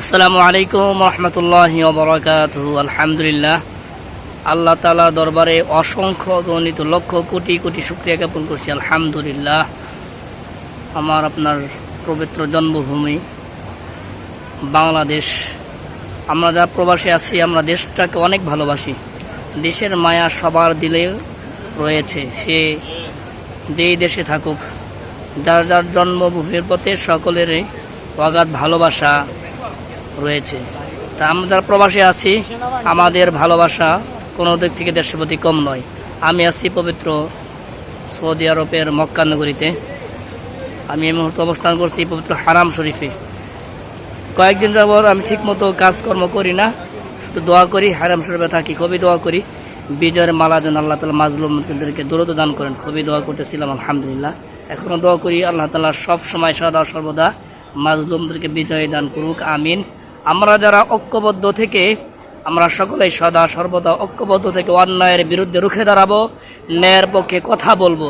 আসসালামু আলাইকুম রহমতুল্লাহ বরকাত আলহামদুলিল্লাহ, আল্লাহ তালা দরবারে অসংখ্য গণিত লক্ষ কোটি কোটি শুক্রিয়া জ্ঞাপন করছি। আলহামদুলিল্লাহ, আমার আপনার পবিত্র জন্মভূমি বাংলাদেশ। আমরা যা প্রবাসী আছি, আমরা দেশটাকে অনেক ভালোবাসি। দেশের মায়া সবার দিলে রয়েছে। সে যেই দেশে থাকুক, যার যার জন্মভূমির প্রতি সকলেরই অগাধ ভালোবাসা রয়েছে। তা আমরা যারা প্রবাসী আছি, আমাদের ভালোবাসা কোনো দিক থেকে দেশের প্রতি কম নয়। আমি আছি পবিত্র সৌদি আরবের মক্কা নগরীতে। আমি এই মুহূর্তে অবস্থান করছি পবিত্র হারাম শরীফে। কয়েকদিন যাবৎ আমি ঠিকমতো কাজকর্ম করি না। শুধু দোয়া করি, হারাম শরীফে থাকি, খুবই দোয়া করি। বিজয়ের মালা যেন আল্লাহ তালা মাজলুমদেরকে দূরত দান করেন, খুবই দোয়া করতেছিলাম, আলহামদুলিল্লাহ। এখনও দোয়া করি, আল্লাহ তালা সব সময় সদা সর্বদা মাজলুমদেরকে বিজয় দান করুক, আমিন। আমরা যারা ঐক্যবদ্ধ থেকে, আমরা সকলেই সদা সর্বদা ঐক্যবদ্ধ থেকে অন্যায়ের বিরুদ্ধে রুখে দাঁড়াবো, ন্যায়ের পক্ষে কথা বলব।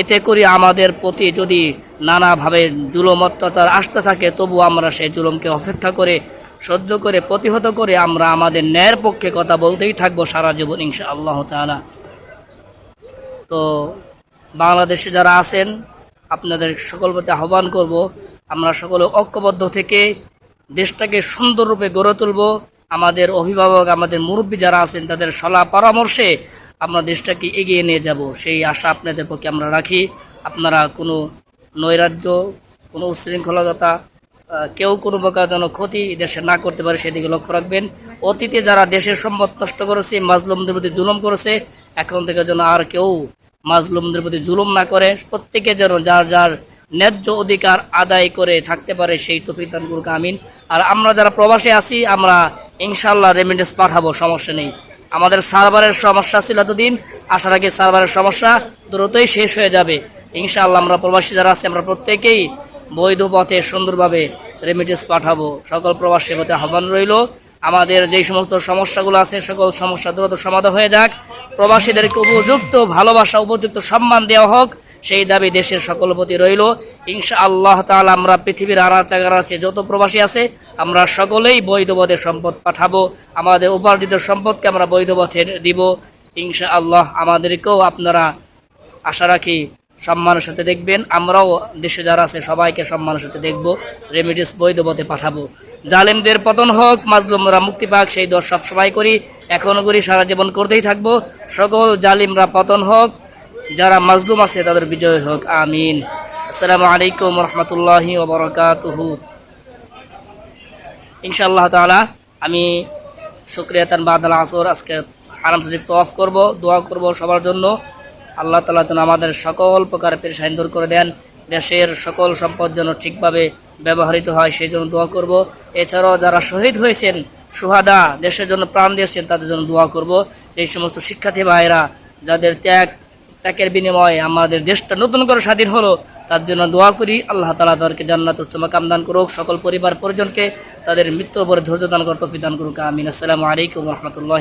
এতে করে আমাদের প্রতি যদি নানাভাবে জুলম অত্যাচার আসতে থাকে, তবু আমরা সেই জুলমকে অপেক্ষা করে, সহ্য করে, প্রতিহত করে আমরা আমাদের ন্যায়ের পক্ষে কথা বলতেই থাকব সারা জীবন ইনশা আল্লাহ তালা তো বাংলাদেশে যারা আছেন, আপনাদের সকল প্রতি আহ্বান করব, আমরা সকলে ঐক্যবদ্ধ থেকে দেশটাকে সুন্দররূপে গড়ে তুলব। আমাদের অভিভাবক, আমাদের মুরব্বী যারা আছেন, তাদের সলা পরামর্শে আমরা দেশটাকে এগিয়ে নিয়ে যাব। সেই আশা আপনাদের পক্ষে আমরা রাখি। আপনারা কোনো নৈরাজ্য, কোনো উশৃঙ্খলতা কেউ কোনো প্রকার যেন ক্ষতি দেশে না করতে পারে, সেদিকে লক্ষ্য রাখবেন। অতীতে যারা দেশের সম্পদ নষ্ট করেছে, মাজলুমদের প্রতি জুলুম করেছে, এখন থেকে যেন আর কেউ মাজলুমদের প্রতি জুলুম না করে। প্রত্যেকে যেন যার যার ন্যায্য অধিকার আদায় করে থাকতে পারে সেই তফিক দান করুক, আমিন। আর আমরা যারা প্রবাসে আছি, আমরা ইনশাল্লাহ রেমিডেন্স পাঠাবো, সমস্যা নেই। আমাদের সার্ভারের সমস্যা ছিল এতদিন, আসার আগে সার্ভারের সমস্যা দ্রুতই শেষ হয়ে যাবে। ইনশাআল্লাহ আমরা প্রবাসী যারা আছি, আমরা প্রত্যেকেই বৈধ পথে সুন্দরভাবে রেমিডেন্স পাঠাবো। সকল প্রবাসী প্রতি আহ্বান রইল। আমাদের যেই সমস্ত সমস্যাগুলো আছে, সকল সমস্যা দ্রুত সমাধান হয়ে যাক। প্রবাসীদেরকে উপযুক্ত ভালোবাসা, উপযুক্ত সম্মান দেওয়া হোক। সেই দাবি দেশের সকল প্রতি রইল। ইনশা আল্লাহ তাআলা আমরা পৃথিবীর আড়াচাগার আছে যত প্রবাসী আছে, আমরা সকলেই বৈধ সম্পদ পাঠাবো। আমাদের উপার্জিত সম্পদকে আমরা বৈধ পথে দিব। ইনশা আল্লাহ আমাদেরকেও আপনারা আশা রাখি সম্মানের সাথে দেখবেন। আমরাও দেশে যারা আছে, সবাইকে সম্মানের সাথে দেখব, রেমিডিস বৈধ পথে পাঠাবো। জালেমদের পতন হোক, মাজলুমরা মুক্তি পাক, সেই দর সবসময় করি। এখনও করি, সারা জীবন করতেই থাকব। সকল জালিমরা পতন হোক যারা মাজলুম আছে, তাদের বিজয় হোক, আমিন। আসসালামু আলাইকুম রহমতুল্লাহি ওবরাকাতুহু ইনশাআল্লাহ তাআলা, আমি শুক্রিয়াতান বাদাল আসর, আজকে হারাম শরীফ তওয়াফ করব, দোয়া করব সবার জন্য। আল্লাহ তাআলা যেন আমাদের সকল প্রকার পেরেশানি দূর করে দেন, দেশের সকল সম্পদ যেন ঠিকভাবে ব্যবহৃত হয়, সেই জন্য দোয়া করব। এছাড়াও যারা শহীদ হয়েছেন, সুহাদা, দেশের জন্য প্রাণ দিয়েছেন, তাদের জন্য দোয়া করব। এই সমস্ত শিক্ষার্থী ভাইরা যাদের ত্যাগ ত্যাগের বিনিময়ে আমাদের দেশটা নতুন করে স্বাধীন হলো, তার জন্য দোয়া করি, আল্লাহ তালা তাদেরকে জান্নাত উচ্চমা কামদান করুক, সকল পরিবার পরিজনকে তাদের মৃত্যুর পরে ধৈর্য দান করতে দান করুক, আমিন। আসসালামু আলাইকুম রহমতুল্লাহ